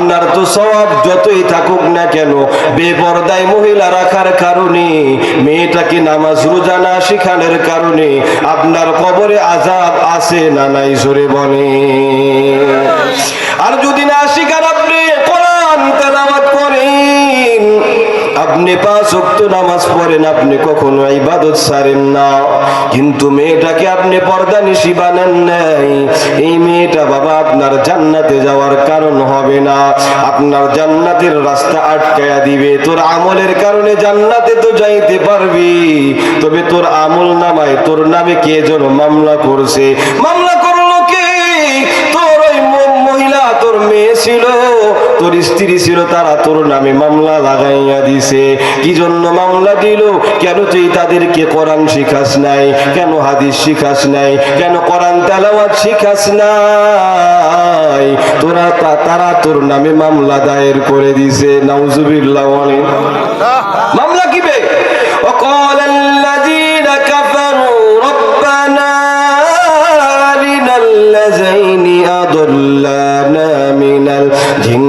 আপনার তো সব যতই থাকুক না কেন, বেপর্দায় মহিলা রাখার কারণে মেয়েটাকে নামাজ রোজানা শিখানের কারণে আপনার কবরে আজাব আছে না নাই জোরে বনে আর যদি আপনি পাঁচ ওয়াক্ত নামাজ পড়েন, আপনি কখনো ইবাদত ছাড়েন না। কিন্তু মেয়েটাকে আপনি পর্দা নিশি বানান নাই। এই মেয়েটা বাবা, আপনার জান্নাতে যাওয়ার কারণ হবে না। আপনার জান্নাতের রাস্তা আটকায়া দিবে। তোর আমলের কারণে জান্নাতে তো যাইতে পারবি। তবে তোর আমল নামায় তোর নামে কে যেন মামলা করছে? মামলা করল কে? তোর ওই মহিলা, তোর মেয়ে ছিল। তোর স্ত্রী ছিল তারা তোর নামে মামলা লাগাইয়া দিছে কি জন্য মামলা দিল কেন তুই তাদেরকে কোরআন শিখাস নাই কেন হাদিস শিখাস নাই কেন কোরআন তেলাওয়াত শিখাস নাই তোরা তা- তারা তোর নামে মামলা দায়ের করে দিছে নাউজুবিল্লাহ বলেন মামলা কিবে وقال الذين كفروا ربنا أرنا الذين أضلانا من الجن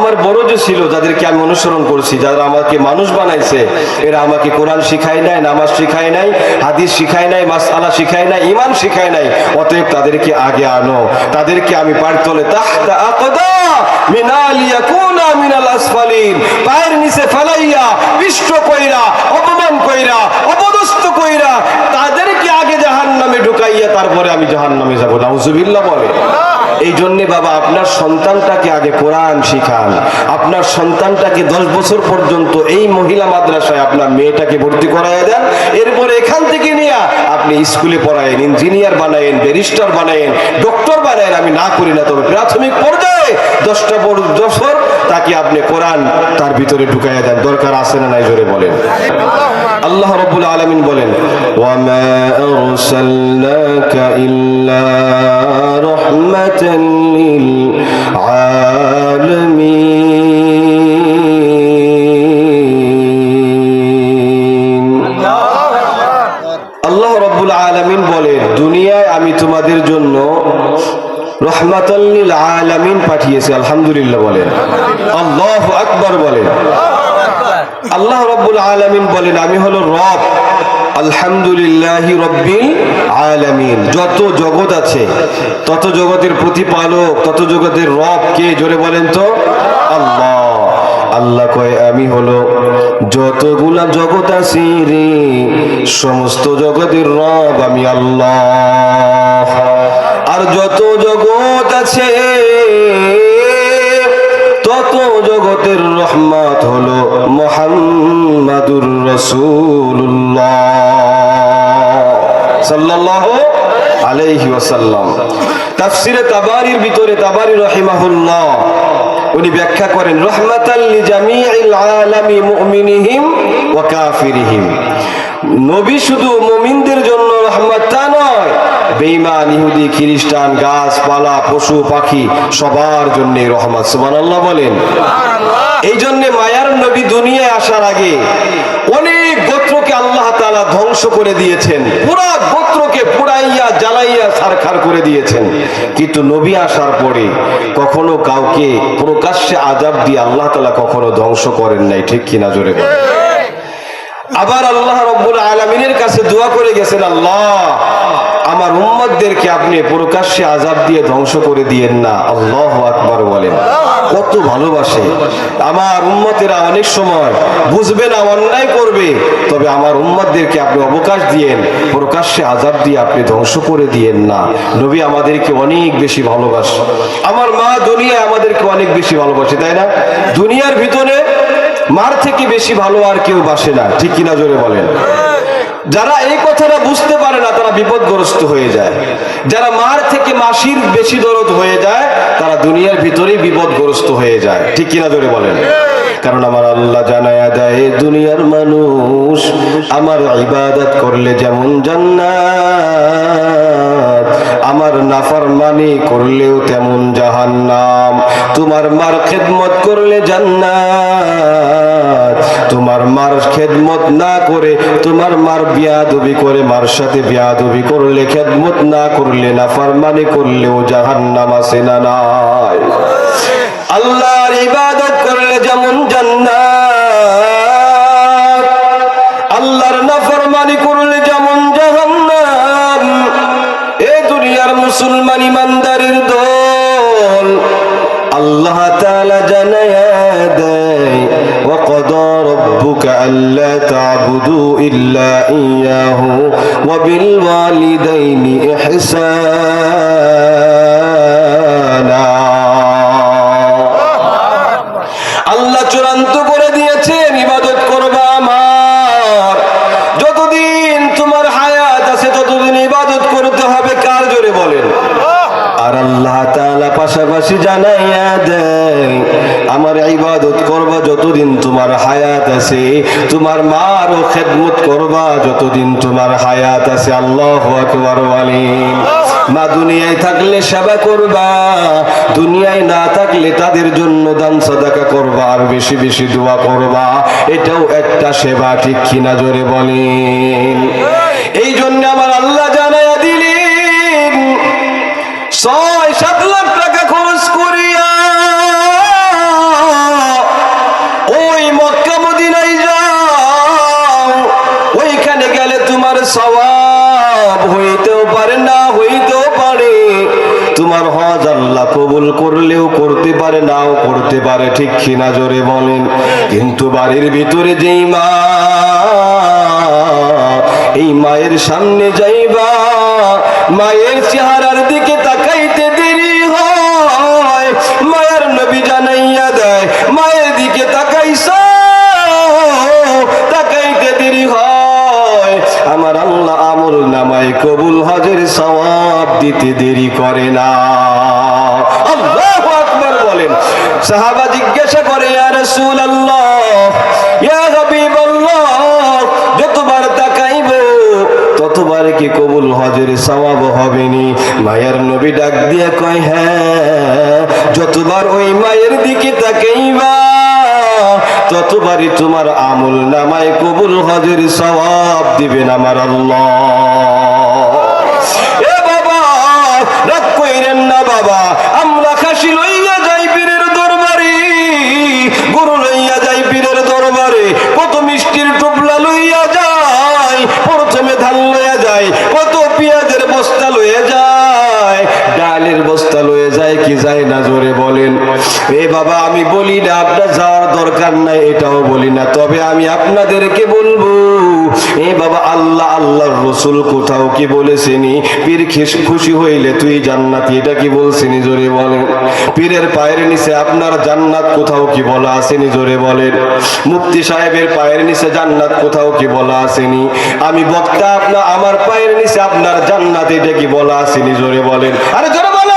আমার বড় যে ছিল, যাদেরকে আমি অনুসরণ করছি, যারা আমাকে মানুষ বানাইছে, এরা আমাকে কোরআন শিখায় নাই, নামাজ শিখায় নাই, হাদিস শিখায় নাই, মাসআলা শিখায় নাই ইমান শিখায় নাই, অতএব তাদেরকে আগে আনো। তাদেরকে আমি পার তলে তাহতা আকদা মিনাল ইয়াকুনা মিনাল আসফালিন, পায়ের নিচে ফেলাইয়া, পিষ্ট কইরা, অপমান কইরা, অপদস্থ কইরা ঢুকাইয়া তারপরে আমি জাহান্নামে যাব। নাউজুবিল্লাহ বলে। এই জন্যে বাবা, আপনার সন্তানটাকে আগে কোরআন শিখান। আপনার সন্তানটাকে দশ বছর পর্যন্ত এই মহিলা মাদ্রাসায় আপনার মেয়েটাকে ভর্তি করাইয়া দেন। এরপরে এখান থেকে নিয়ে আপনি স্কুলে পড়ায়েন, ইঞ্জিনিয়ার বানায়েন, ব্যারিস্টার বানায়েন, ডক্টর বানায়েন, আমি না করি না, তবে প্রাথমিক পর্যায়ে দশটা বছর তাকে আপনি কোরআন তার ভিতরে ঢুকাইয়া দেন। দরকার আছে না নাই জোরে বলেন। আল্লাহ রব্বুল আলামিন বলেন আল্লাহ রব্বুল আলামিন বলেন দুনিয়ায় আমি তোমাদের জন্য রহমাতাল্লিল আলামিন পাঠিয়েছি। আলহামদুলিল্লাহ বলেন। আল্লাহ আকবার বলেন। আল্লাহ রব্বুল আলামিন বলেন, আমি হলো রব। আলহামদুলিল্লাহ রব্বিল আলামিন। যত জগৎ আছে, তত জগতের প্রতিপালক, তত জগতের রব কে? জোরে বলেন তো। আল্লাহ। আল্লাহ কয়, আমি হলো যতগুলা জগৎ আছি রে, সমস্ত জগতের রব আমি আল্লাহ। আর যত জগৎ আছে জগতের রহমত হলো মোহাম্মদুর রসুল্লাহ। আলাইহি ওয়াসাল্লাম। তাফসিরে তাবারির ভিতরে তাবারি রহিমাহুল্লাহ, উনি ব্যাখ্যা করেন, রহমাতাল লিজামিল আলামি মুমিনিহিম ওয়া কাফিরিহিম। নবী শুধু মুমিনদের জন্য রহমত তা বেঈমান ইহুদি খ্রিস্টান গাছপালা পশু পাখি সবার জন্য রহমত। সুবহানাল্লাহ বলেন। এই জন্য মায়ার নবী দুনিয়ায় আসার আগে অনেক গোত্রকে আল্লাহ তাআলা ধ্বংস করে দিয়েছেন। পুরা গোত্রকে পুড়াইয়া জ্বালাইয়া সারখার করে দিয়েছেন। কিন্তু নবী আসার পরে কখনো কাউকে প্রকাশ্যে আজাব দিয়ে আল্লাহ তাআলা কখনো ধ্বংস করেন নাই। ঠিক কিনা জোরে আবার আল্লাহ রব্বুল আলমিনের কাছে দোয়া করে গেছেন আল্লাহ আমার উম্মতদেরকে আপনি প্রকাশ্যে আজাব দিয়ে ধ্বংস করে দিয়েন না। আল্লাহ আকবার বলেন। কত ভালোবাসে। আমার উম্মতেরা অনেক সময় বুঝবে না, অন্যায় করবে। তবে আমার উম্মতদেরকে আপনি অবকাশ দিয়েন, প্রকাশ্যে আজাব দিয়ে আপনি ধ্বংস করে দিয়েন না। নবী আমাদেরকে অনেক বেশি ভালোবাসে। আমার মা দুনিয়া আমাদেরকে অনেক বেশি ভালোবাসে, তাই না? দুনিয়ার ভিতরে মার থেকে বেশি ভালো আর কেউ বাসে না। ঠিক কিনা জোরে বলেন? যারা এই কথাটা বুঝতে পারে না, তারা বিপদগ্রস্ত হয়ে যায়। যারা মার থেকে মাসির বেশি দরদ হয়ে যায়, তারা দুনিয়ার ভিতরেই বিপদগ্রস্ত হয়ে যায়। ঠিক কিনা ধরে বলেন? কারণ আমার আল্লাহ জানায়া দেয় দুনিয়ার মানুষ, আমার ইবাদত করলে যেমন জান্নাত আমার নাফরমানি করলেও তেমন জাহান্নাম। তোমার মার খেদমত করলে জান্নাত। তোমার মার খেদমত না করে, তোমার মার বিয়াদবি করে, মার সাথে বিয়াদবি করলে, খেদমত না করলে, নাফরমানি করলেও জাহান্নাম আছে না নাই? আল্লাহর ইবাদত করলে যেমন জান্নাত, আল্লাহর নাফরমানি করলে মুসলমান ইমানদারের দল আল্লাহ তাআলা জানায়া দেয় وقضى ربك ألا تعبدوا إلا إياه وبالوالدين إحسانا জানাইয়া দেয়, আমার ইবাদত করবা যতদিন তোমার হায়াত আছে, তোমার মারও খেদমত করবা যতদিন তোমার হায়াত আছে। আল্লাহ আকবার বলেন মা দুনিয়ায় থাকলে সেবা করবা, দুনিয়ায় না থাকলে তাদের জন্য দান সাদাকা করবা, আর বেশি বেশি দোয়া করবা। এটাও একটা সেবা, ঠিক কিনা জোরে বলেন? এই জন্য আমার আল্লাহ তোমার হজ আল্লাহ কবুল করলেও করতে পারে, নাও করতে পারে, ঠিক কিনা জোরে বলেন। কিন্তু বাড়ির ভিতরে যেই মা, এই মায়ের সামনে যাইবা, মায়ের চেহারার দিকে তাকাইতে আমল নামায় কবুল হজের সওয়াব দিতে দেরি করে না। আল্লাহু আকবার বলেন। সাহাবা জিজ্ঞাসা করে, ইয়া রাসূলুল্লাহ, ইয়া হাবিবাল্লাহ, যতবার ততবার কি কবুল হজের সওয়াব হবে নি? মায়ের নবী ডাক দিয়ে কয় হ্যাঁ যতবার ওই মায়ের দিকে তাকাইবা ততবারই তোমার আমল নামায় কবুল হজের সওয়াব দিবেন আমার আল্লাহ। এ বাবা, রাগ কইরেন না বাবা, আমরা খাসি লইয়া যাই পীরের দরবারে, গরু লইয়া যাই পীরের দরবারে, কত মিষ্টির টুপলা লইয়া যাই, প্রথমে ধান লইয়া যাই, কত পেঁয়াজের বস্তা লইয়া যায় ডালের বস্তা লইয়া যায় কি যায় না জোরে বলেন। এ বাবা, আমি বলি না, আপনার যাওয়ার দরকার নাই, এটাও বলি না। তবে আমি আপনাদেরকে বলব, এ বাবা, আল্লাহ, আল্লাহর রসুল কোথাও কি বলেছেনি? পীর খিস- খুশি হইলে তুই জান্নাতি, এটা কি বলছেনি? জোরে বলেন। পীরের পায়ের নিচে আপনার জান্নাত কোথাও কি বলা আসেনি? জোরে বলেন। মুফতি সাহেবের পায়ের নিচে জান্নাত কোথাও কি বলা আসেনি? আমি বক্তা আপনার আমার পায়ের নিচে আপনার জান্নাত, এটা কি বলা আসেনি? জোরে বলেন। আরে জোরে বলেন।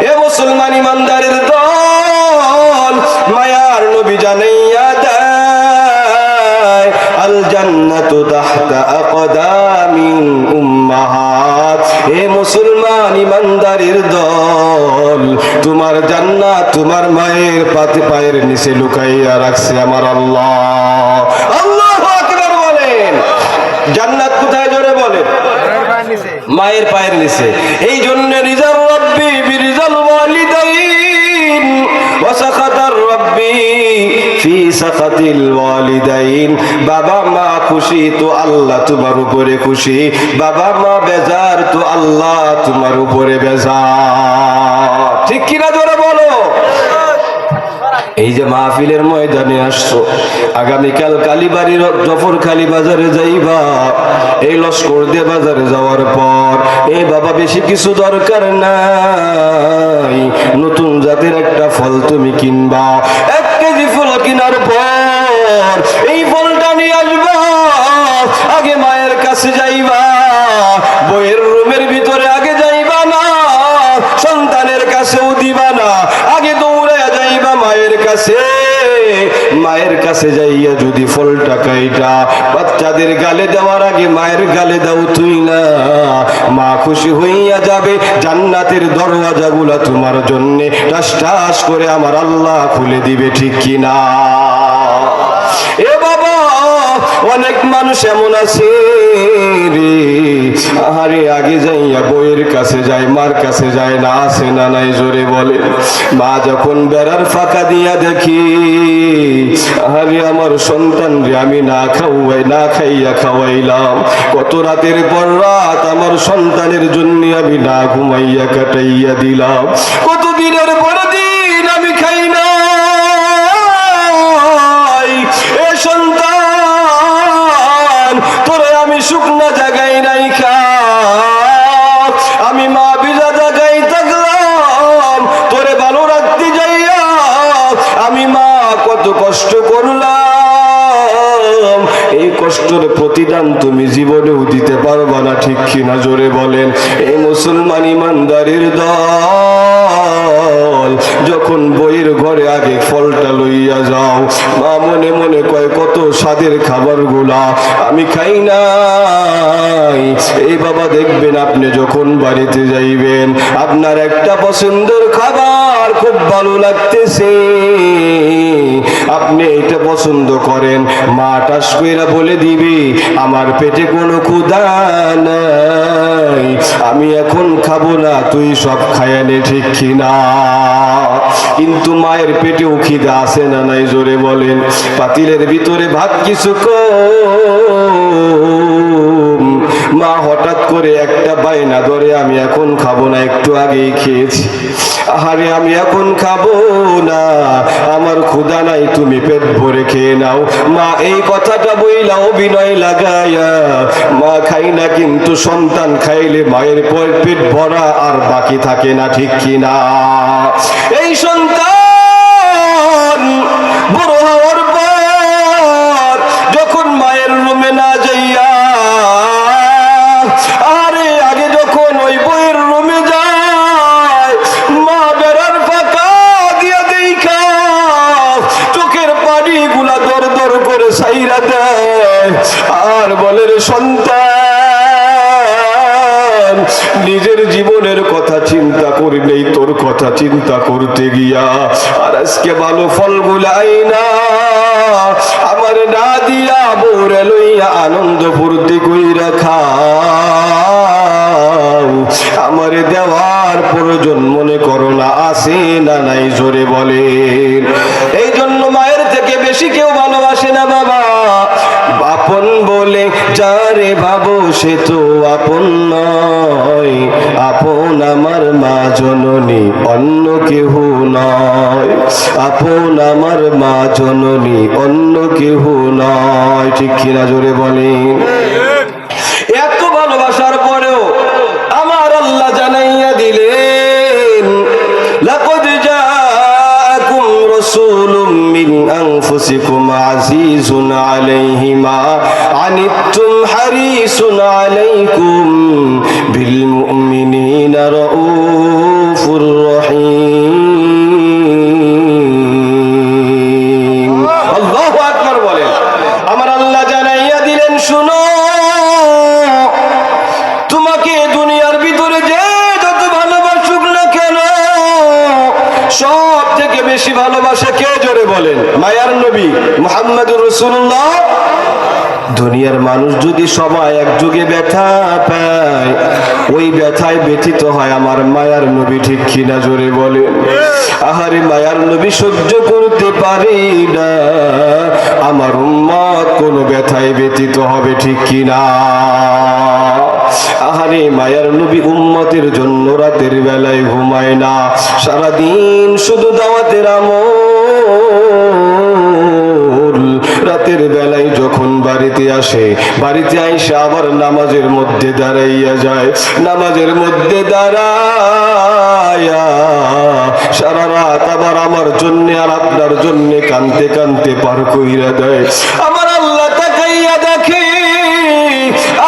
এ মুসলমান ইমানদারের দল নবী জানাইয়া দেয় আল জান্নাতু তাহতা আকদামিন উম্মাহাত। এ মুসলমান ইমানদারের দল তোমার জান্নাত তোমার মায়ের পাতে পায়ের নিচে লুকাইয়া রাখছে আমার আল্লাহ। আল্লাহু আকবার বলেন। জান্নাত কোথায় জোরে বলেন? মায়ের পায়ের নিচে। এই জন্য রিজাল রব্বি বিরিজাল ফি সাখাতিল ওয়ালিদাইন। বাবা মা খুশি তো আল্লাহ তোমার উপরে খুশি। বাবা মা বেজার তো আল্লাহ তোমার উপরে বেজার। ঠিক কিনা জোরে বলো? এই যে মাহফিলের ময়দানে আসছো, আগামীকাল কালীবাড়ির জফর খালি বাজারে যাইবা। এই লস্কর দিয়ে বাজারে যাওয়ার পর, এই বাবা বেশি কিছু দরকার নাই। নতুন জাতের একটা ফল তুমি কিনবা। কাছে মায়ের কাছে যাইয়া যদি ফলটা কাইটা বাচ্চাদের গালে দেওয়ার আগে মায়ের গালে দাও তুই না। মা খুশি হইয়া যাবে জান্নাতের দরওয়াজাগুলা তোমার জন্যে। টাস টাস করে আমার আল্লাহ খুলে দিবে ঠিক কিনা। এ বাবা অনেক মানুষ এমন আছে রে। আহারে, আগে যাইয়া বইয়ের কাছে যায়, মার কাছে যায়, না আসে না নাই, জোরে বলে। মা যখন বেড়ার ফাঁকা দিয়া দেখি, আহারে, আমার সন্তান রে, আমি না খাওয়াই, না খাইয়া খাওয়াইলাম। কত রাতের পর রাত আমার সন্তানের জন্য আমি না ঘুমাইয়া কাটাইয়া দিলাম। কত দিনের পর কষ্টের প্রতিদান তুমি জীবনেও দিতে পারবা না, ঠিক কিনা জোরে বলেন। এই মুসলমান ইমানদারের দল, যখন বইয়ের ঘরে আগে ফলটা লইয়া যাও, মা মনে মনে কয়, কত স্বাদের খাবারগুলা আমি খাই নাই। এই বাবা দেখবেন আপনি যখন বাড়িতে যাইবেন, আপনার একটা পছন্দের খাবার খুব ভালো লাগতেছে। আপনি এটা পছন্দ করেন, মা টাস কইরা বলে দিবি, আমার পেটে কোনো ক্ষুধা নাই, আমি এখন খাব না, তুই সব খায়ানে ঠিক কিনা? কিন্তু মায়ের পেটেও খিদা আছে না নাই, জোরে বলেন। পাতিলের ভিতরে ভাত কিছু মা হঠাৎ করে একটা বাইনা ধরে, আমি এখন খাব না, একটু আগেই খেয়েছি। আহারে, আমি এখন খাব না আমার ক্ষুধা নাই, তুমি পেট ভরে খেয়ে নাও। মা, এই কথাটা বইলা বিনয় লাগাইয়া। মা খাই না, কিন্তু সন্তান খাইলে মায়ের পেট ভরা আর বাকি থাকে না, ঠিক কিনা? এই সন্তান, বড় আর বলে রে সন্তান, নিজের জীবনের কথা চিন্তা করলেই তোর কথা চিন্তা করতে গিয়া, আর আজকে ভালো ফল গুলাই না। আমার না দিয়া বৌরে লইয়া আনন্দ ফুর্তি কইরা খাও। আমার দেওয়ার প্রয়োজন মনে করো না আসে না নাই জোরে বলে এই জন্য মায়ের থেকে বেশি কেউ ভালোবাসে বলে, যারে ভাবো সে তো আপন নয়। আপন আমার মা জননী অন্য কেহ নয়। আপন আমার মা জননী অন্য কেহ নয়। ঠিক কিনা জোরে বলেন এত ভালোবাসার পরেও আমার আল্লাহ জানাইয়া দিলেন, লাকদ জাআকুম রাসূলুম মিন আনফুসিকুম আজিজুন মা আনিতুম হারিসুন আলাইকুম বিল সবাই একযোগে ব্যথা পায়। ওই ব্যথায় ব্যথিত হয় আমার মায়ার নবী, ঠিক কিনা জোরে বলে? আহারে মায়ার নবী সহ্য করতে পারি না। আমার উম্মত কোনো ব্যথায় ব্যথিত হবে, ঠিক কিনা? আহারে মায়ার নবী উম্মতের জন্য রাতের বেলায় ঘুমায় না। সারাদিন শুধু দাওয়াতের আমল। রাতের বেলায় বাড়িতে আসে, বাড়িতে আইসে আবার নামাজের মধ্যে দাঁড়াইয়া যায়। নামাজের মধ্যে দাঁড়াইয়া সারা রাত আবার আমার জন্য আর আপনার জন্য কানতে কানতে পার কইরা দেয়। আমার আল্লাহ তাকাইয়া দেখে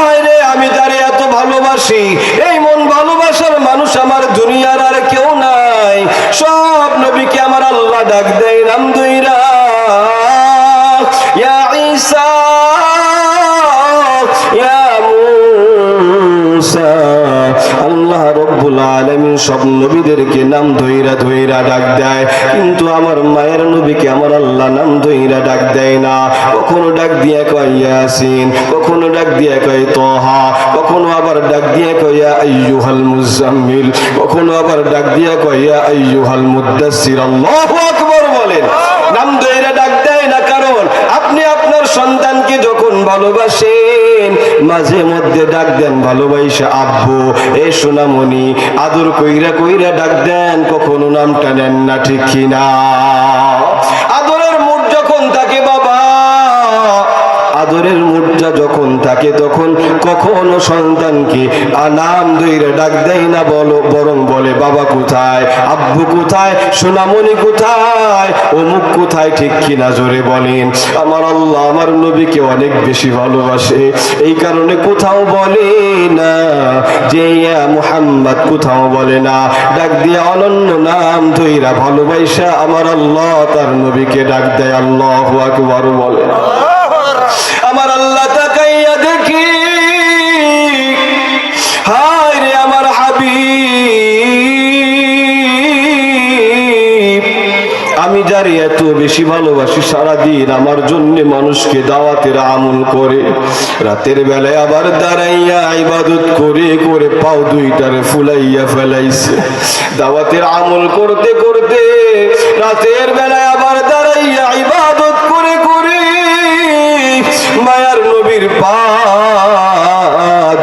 আরে আমি তারে এত ভালোবাসি। এই মন ভালোবাসার মানুষ আমার দুনিয়ার আর কেউ নাই। সব নবীকে আমার আল্লাহ ডাক দেয়, নাম দুইরা আল্লাহ রব্বুল আলামিন সব নবীদেরকে নাম ধইরা ধইরা ডাক দেয়। কিন্তু আমার মায়ের নবীকে আমার আল্লাহ নাম ধইরা ডাক দেয় না। কখনো ডাক কখনো ডাক কয় কখনো আবার ডাক দিয়ে কয় ইয়া আইয়ুহাল মুজাম্মিল, কখনো আবার ডাক কয় আকবার বলেন। নাম ধইরা ডাক দেয় না, কারণ আপনি আপনার সন্তানকে যখন ভালোবাসেন মাঝে মধ্যে ডাক দেন ভালোবাসে আব্বু। এ সোনামণি, আদর কইরা কইরা ডাক দেন, কখনো নামটা নেন না ঠিক কিনা। আদরের মুঠ যখন থাকে বাবা, আদরের মুডটা যখন থাকে তখন কখনো সন্তানকে আনাম দইরে ডাক দেয় না বলো, বরং বলে, বাবা কোথায়? আব্বু কোথায়? সোনামণি কোথায়? অমুক কোথায়? ঠিক কিনা জোরে বলেন। আমার আল্লাহ আমার নবীকে অনেক বেশি ভালোবাসে। এই কারণে কোথাও বলে না যে মুহাম্মদ, কোথাও বলে না। ডাক দিয়ে অনন্য নাম ধইরা ভালোবাসা আমার আল্লাহ, তার নবীকে ডাক দেয়, আল্লাহ আকবার, বলে। আমার আল্লাহ আমি যারে এত বেশি ভালোবাসি সারাদিন আমার জন্য মানুষকে দাওয়াতের আমল করে। রাতের বেলায় আবার দাঁড়াইয়া ইবাদত করে করে পাও দুইটারে ফুলাইয়া ফেলাইছে। দাওয়াতের আমল করতে করতে রাতের বেলায় আবার দাঁড়াইয়া ইবাদত করে করে মায়ার নবীর পা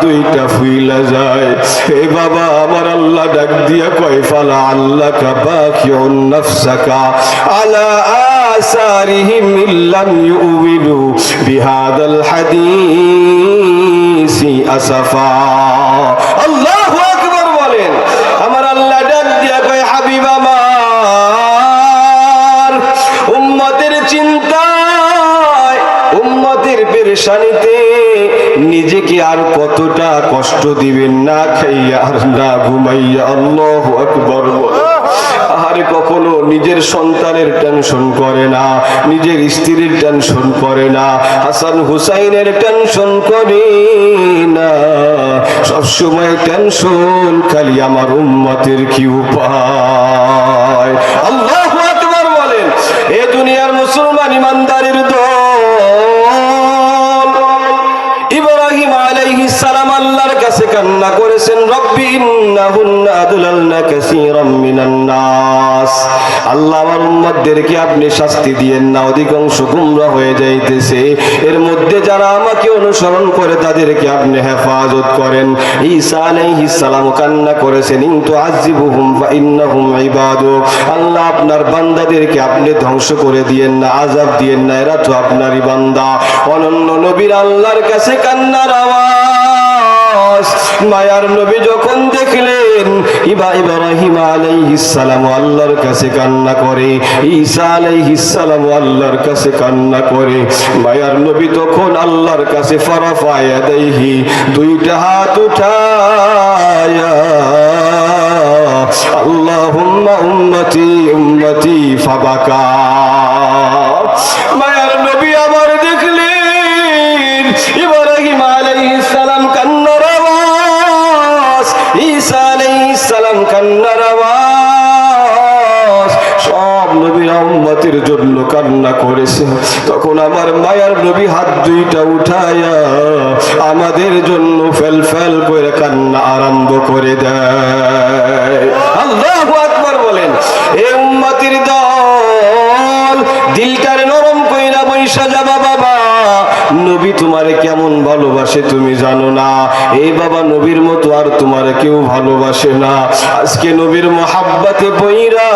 দুইটা ফুইলা যায়। হে বাবা, আমার আল্লাহ ডাক দিয়া কয়, ফালা আল্লাহ কা বাকিউন নাফসাকা আলা আসারিহিম ইল্লাম ইউমিনু বিহাদাল হাদিসি আসাফা। আল্লাহু আকবার বলেন। আমার আল্লাহ ডাক দিয়া কয়, হাবিব আমার, উম্মতের চিন্তায়, উম্মতের পেরেশানিতে নিজেকে আর কতটা কষ্ট দিবেন না খাইয়া আর না ঘুমাইয়া? আল্লাহ আকবর। আরে কখনো নিজের সন্তানের টেনশন করে না, নিজের স্ত্রীর টেনশন করে না, হাসান হুসাইনের টেনশন করে না। সবসময় টেনশন খালি আমার উম্মতের কি উপায়? আল্লাহ বলেন, এ দুনিয়ার মুসলমান ইমানদারের কান্না করেছেন, রব্বি ইন্নাহুন্না আদলালনা কাসীরাম মিনান নাস। আল্লাহ আমার উম্মতদেরকে আপনি শাস্তি দিয়েন না, অধিকাংশ গুমরা হয়ে যাইতেছে। এর মধ্যে যারা আমাকে অনুসরণ করে, তাদেরকে আপনি হেফাজত করেন। ঈসা আলাইহিস সালাম কান্না করেছেন, ইনতু আজিবুহুম ফা ইন্নাহুম ইবাদু। আল্লাহ আপনার বান্দাদেরকে আপনি ধ্বংস করে দিয়েন না, আযাব দিয়েন না, এরা তো আপনারই বান্দা। অনন্য নবীর আল্লাহর কাছে কান্নার আওয়াজ। মায়ার নবী যখন দেখলেন, ইবা ইব্রাহিম আলাইহিস সালাম আল্লাহর কাছে কান্না করে, ঈসা আলাইহিস সালাম আল্লাহর কাছে কান্না করে, মায়ার নবী তখন আল্লাহর কাছে ফারাফায়া দেহি, দুইটা হাত উঠায়া, আল্লাহুম্মা উম্মতি উম্মতি ফাবাকা। উম্মতের জন্য কান্না করেছে। তখন আমার মায়ার নবী হাত দুইটা উঠায়া আমাদের জন্য ফেল ফেল করে কান্না আরম্ভ করে দেয়। আল্লাহু আকবার বলেন, এ উম্মতির দল, দিলটারে নরম কইরা বৈশা যাবা বাবা। নবী তোমারে কেমন ভালোবাসে তুমি জানো না। এই বাবা নবীর মতো আর তোমারে কেউ ভালোবাসে না। আজকে নবীর মহাব্বাতে বইরা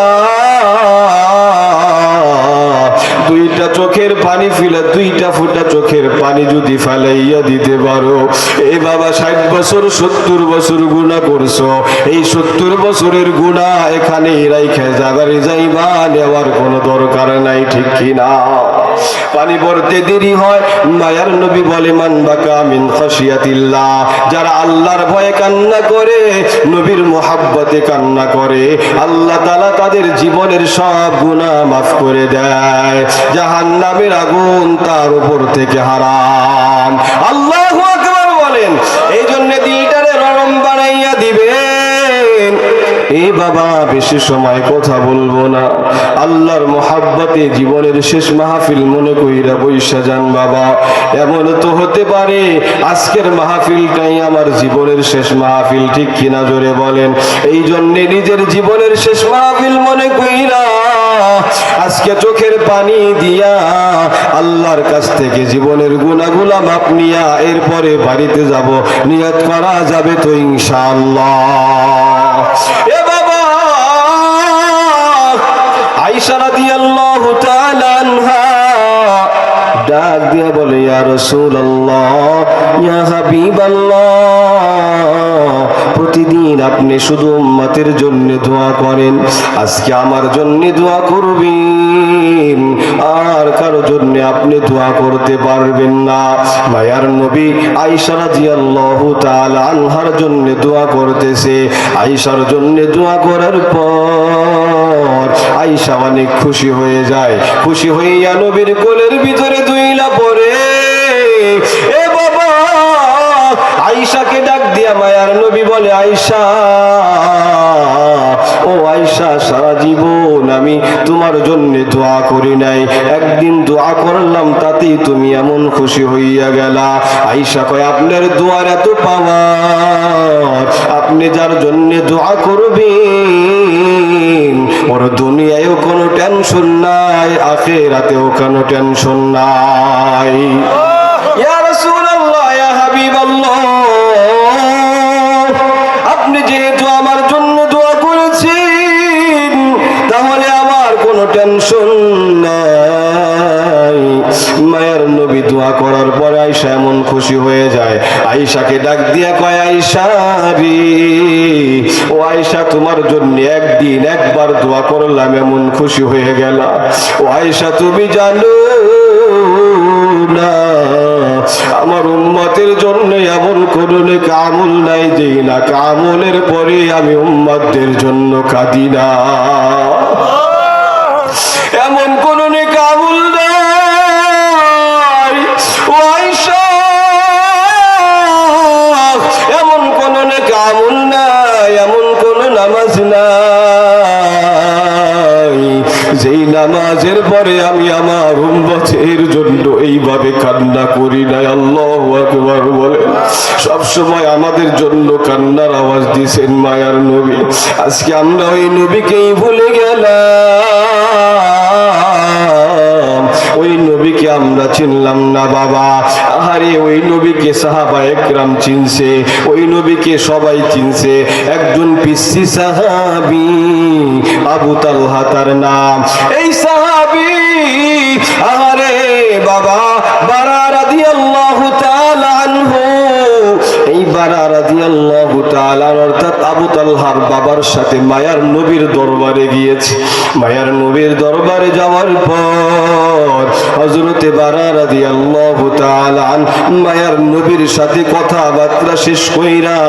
দুইটা চোখের পানি ফিলে, দুইটা ফুটা চোখের পানি যদি ফেলাইয়া দিতে পারো। এ বাবা ষাট বছর, সত্তর বছর গুণা করছ। এই সত্তর বছরের গুণা এখানে রাইখে যাবারে যাইবা, নেওয়ার কোনো দরকার নাই, ঠিক কিনা? পানি পড়তে দেরি হয়। মায়ার নবী বলে, মান বাকা মিন যারা আল্লাহর ভয়ে কান্না করে, নবীর মোহাব্বতে কান্না করে, আল্লাহ তালা তাদের জীবনের সব গুণা মাফ করে দেয়। জাহান্নামের আগুন তার উপর থেকে হারাম। আল্লাহ আকবার বলেন এ বাবা, বেশি সময় কথা বলব না। আল্লাহর মোহাব্বতে জীবনের শেষ মাহফিল মনে কইরা বৈশা যান বাবা। এমন তো হতে পারে, আজকের মাহফিলটাই আমার জীবনের শেষ মাহফিল, ঠিক কিনা জোরে বলেন? এই জন্যে নিজের জীবনের শেষ মাহফিল মনে কইরা আজকে চোখের পানি দিয়া আল্লাহর কাছ থেকে জীবনের গুণাগুলা মাপ নিয়া এরপরে বাড়িতে যাব। নিয়ত করা যাবে তো ইনশাআল্লাহ। ডাক দিয়া বলে ইয়া রাসূলুল্লাহ ইয়া হাবিবাল্লাহ। প্রতিদিন আপনি শুধু উম্মতের জন্য দোয়া করেন। আজকে আমার জন্য দোয়া করবেন। আর কারও জন্য আপনি দোয়া করতে পারবেন না। মায়ার নবী আয়েশা রাদিয়াল্লাহু তাআলা আনহার জন্য দোয়া করতেছে। আয়েশার জন্য দোয়া করার পর আয়েশা অনেক খুশি হয়ে যায়। খুশি হইয়া নবীর কোলের ভিতরে আয়েশা, ও আয়েশা, সারা জীবন আমি তোমার জন্য দোয়া করি নাই। একদিন দোয়া করলাম, তাতেই তুমি এমন খুশি হইয়া গেলা। আয়েশা কয়, আপনার দোয়ার এত পাওয়ার, আপনি যার জন্য দোয়া করবেন, ওর দুনিয়ায়ও কোনো টেনশন নাই, আখেরাতেও কোনো টেনশন নাই। আয়সা এমন খুশি হয়ে যায়। আয়সাকে ডাক দিয়া কয় আয়সা ও আয়সা তোমার জন্য একদিন একবার দোয়া করলাম, এমন খুশি হয়ে গেল। ও আয়সা তুমি জানো না, আমার উম্মতের জন্য এমন কোন কামল নাই যে না কামলের পরে আমি উম্মতদের জন্য কাঁদি না। যেই নামাজের পরে আমি আমার উম্মতের জন্য এইভাবে কান্না করি নাই, আল্লাহ আকবার বলে। সব সময় আমাদের জন্য কান্নার আওয়াজ দিয়েছেন মায়ার নবী। আজকে আমরা ওই নবীকেই ভুলে গেলাম। ওই নবীকে আমরা চিনলাম না বাবা। আহারে, ওই নবীকে সাহাবা একরাম চিনছে, ওই নবীকে সবাই চিনছে। একজন পিসি সাহাবি আবু তালহা তার নাম। এই সাহাবি আরে বাবা, বারা রাদিয়াল্লাহু তাআলা আনহু। এই বারা অর্থাৎ আবু তালহার বাবার সাথে মায়ার নবীর দরবারে গিয়েছে। মায়ার নবীর দরবারে যাওয়ার পর হযরতে বারা তাআলা আন মায়ার নবীর সাথে কথাবার্তা শেষ কইরা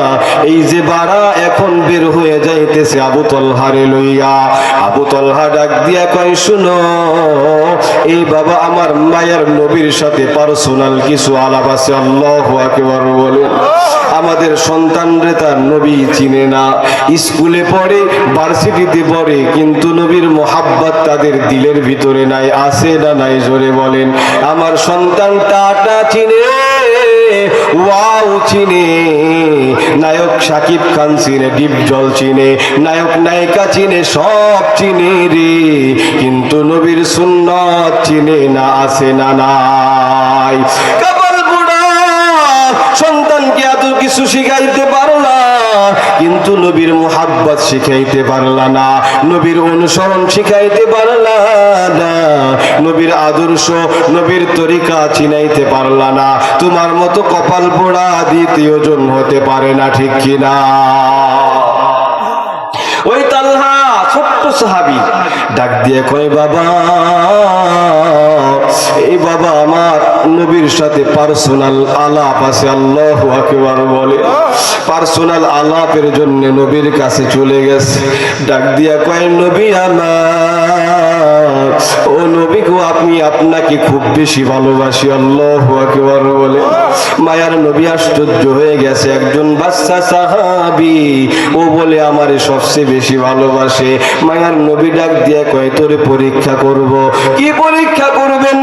এই যে বারা এখন বের হয়ে যাইতেছে আবু তলহারে লইয়া, আবু তলহা ডাক দিয়া কয়, শুনো, এই বাবা আমার মায়ার নবীর সাথে পার্সোনাল কিছু আলাপ আছে, আল্লাহু আকবার বলে আমাদের সন্তানরে তার নবী চিনে না। স্কুলে পড়ে ভার্সিটিতে পড়ে, কিন্তু নবীর মোহাব্বত তাদের দিলের ভিতরে নাই, আছে না নাই জোরে বলেন। আমার সন্তান টাটা চিনে, ওয়াও চিনে। নায়ক সাকিব খান চিনে, ডিপ জল চিনে। নায়ক নায়িকা চিনে, সব চিনে রে। কিন্তু নবীর সুন্নত চিনে না আসে না নাই। কপাল বুড়া, সন্তানকে এত কিছু শিখাইতে পারলা কিন্তু নবীর মোহাব্বত শিখাইতে পারলা না, নবীর অনুসরণ শিখাইতে পারলা না, নবীর আদর্শ, নবীর তরিকা চিনাইতে পারলা না। তোমার মতো কপাল পোড়া দ্বিতীয় জন হতে পারে না, ঠিক কিনা? ওই তাল্লা ছোট্ট সাহাবি। ডাক দিয়ে কয়, বাবা, এই বাবা আমার নবীর সাথে পার্সোনাল আলাপ আছে, আল্লাহ আকবার বলে। পার্সোনাল আলাপের জন্য নবীর কাছে চলে গেছে। ডাক দিয়া কয়, নবী আমার ও নবী গো, আমি আপনাকে খুব বেশি ভালোবাসি, আল্লাহ আকবর বলে। মায়ার নবী আশ্চর্য হয়ে গেছে, একজন বাচ্চা সাহাবি, ও বলে আমারে সবচেয়ে বেশি ভালোবাসে। মায়ার নবী ডাক দিয়ে কয়, তোরে পরীক্ষা করব। কি পরীক্ষা করবেন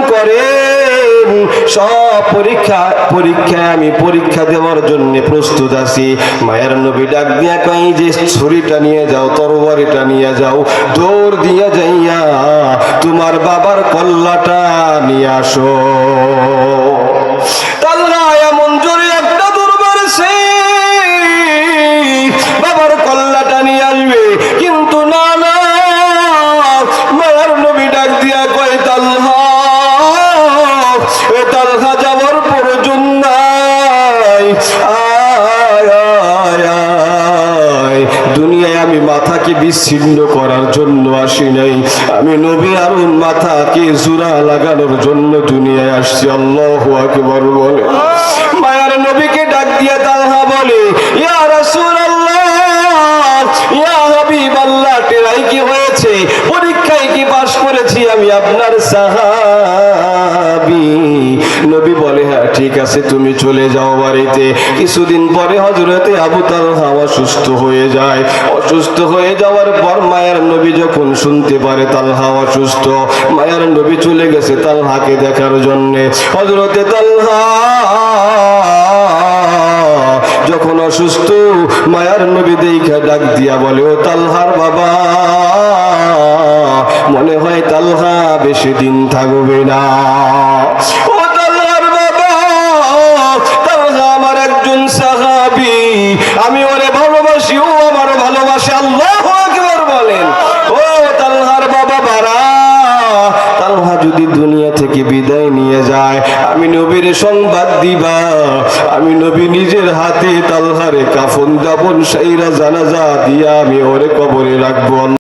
সব পরীক্ষা, পরীক্ষায় আমি পরীক্ষা দেওয়ার জন্য প্রস্তুত আছি। মায়ের নবী ডাক দিয়া কই যে ছুরিটা নিয়ে যাও, তরবারিটা নিয়ে যাও, দৌড় দিয়ে যাইয়া তোমার বাবার কল্লাটা নিয়ে আসো। মাথাকে বিচ্ছিন্ন করার জন্য আসি নাই। আমি নবী আরুন মাথাকে জোড়া লাগানোর জন্য দুনিয়ায় আসছি। আল্লাহ আকবর বলে। মায়ার নবীকে ডাক দিয়া তালহা বলে পরীক্ষায় কি পাশ করেছি আমি আপনার সাহাবী নবী বলে হ্যাঁ ঠিক আছে, তুমি চলে যাও বাড়িতে। কিছুদিন পরে হজরতে আবু তালহা অসুস্থ হয়ে যায়। অসুস্থ হয়ে যাওয়ার পর মায়ের নবী যখন শুনতে পারে তালহা অসুস্থ, মায়ের নবী চলে গেছে তালহাকে দেখার জন্য। হজরতে তালহা যখন অসুস্থ, মায়ার নবী দেখা ডাক দিয়া বলে, ও তালহার বাবা মনে হয় তালহা বেশি দিন থাকবে না। ও তালহার বাবা, তালহা আমার একজন সাহাবি। আমি ওরে ভালোবাসি, ও আমার ভালোবাসে, আল্লাহ আকবার বলেন। ও তালহার বাবা, বারা, তালহা যদি দুনিয়া থেকে বিদায় নিয়ে যায়, আমি নবীর সংবাদ দিবা। আমি নবী নিজের হাতে তালহারে কাফন দাপন সাইরা জানাজা দিয়া আমি ওরে কবরে রাখব।